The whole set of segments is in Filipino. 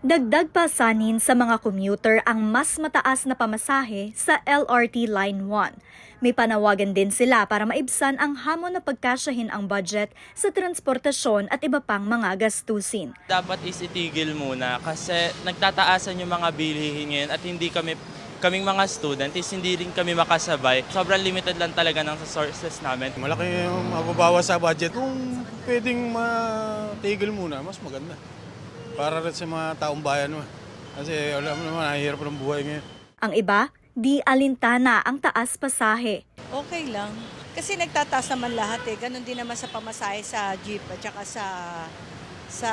Dagdag pa sanin sa mga commuter ang mas mataas na pamasahe sa LRT Line 1. May panawagan din sila para maibsan ang hamon na pagkasyahin ang budget sa transportasyon at iba pang mga gastusin. dapat is itigil muna kasi nagtataasan yung mga bilihin ngayon at hindi kami kaming mga student is hindi rin kami makasabay. Sobrang limited lang talaga ng sources namin. Malaki yung mababawas sa budget. Kung pwedeng matigil muna, mas maganda. Para rin sa mga taong bayan mo. Kasi alam mo naman, nahihirap ng buhay ngayon. Ang iba, di alintana ang taas pasahe. Okay lang. Kasi nagtataas naman lahat eh. Ganon din naman sa pamasahe sa jeep at saka sa sa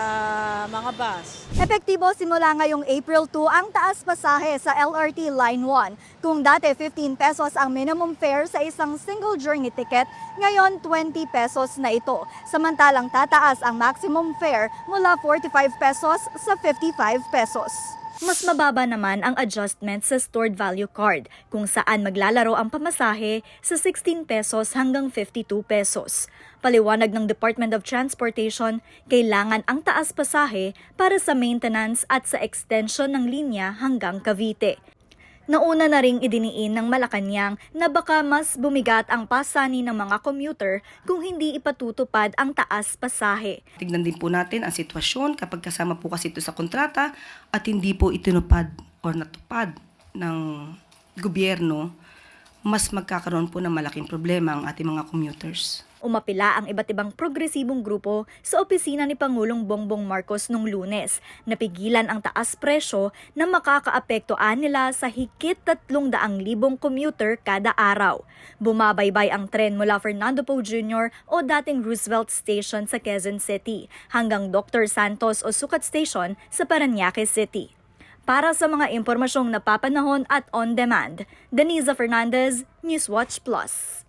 mga bus. Epektibo simula ngayong April 2 ang taas pasahe sa LRT Line 1. Kung dati 15 pesos ang minimum fare sa isang single journey ticket, ngayon 20 pesos na ito. Samantalang tataas ang maximum fare mula 45 pesos sa 55 pesos. Mas mababa naman ang adjustment sa stored value card kung saan maglalaro ang pamasahe sa 16 pesos hanggang 52 pesos. Paliwanag ng Department of Transportation, kailangan ang taas pasahe para sa maintenance at sa extension ng linya hanggang Cavite. Nauna na ring idiniin ng Malacanang na baka mas bumigat ang pasani ng mga commuter kung hindi ipatutupad ang taas pasahe. Tignan din po natin ang sitwasyon kapag kasama po kasi ito sa kontrata at hindi po itinupad or natupad ng gobyerno, mas magkakaroon po ng malaking problema ang ating mga commuters. Umapila ang iba't ibang progresibong grupo sa opisina ni Pangulong Bongbong Marcos nung lunes. Napigilan ang taas presyo na makakaapektuan nila sa higit 300,000 commuter kada araw. Bumabaybay ang tren mula Fernando Poe Jr. o dating Roosevelt Station sa Quezon City hanggang Dr. Santos o Sukat Station sa Paranaque City. Para sa mga impormasyong napapanahon at on-demand, Denisa Fernandez, Newswatch Plus.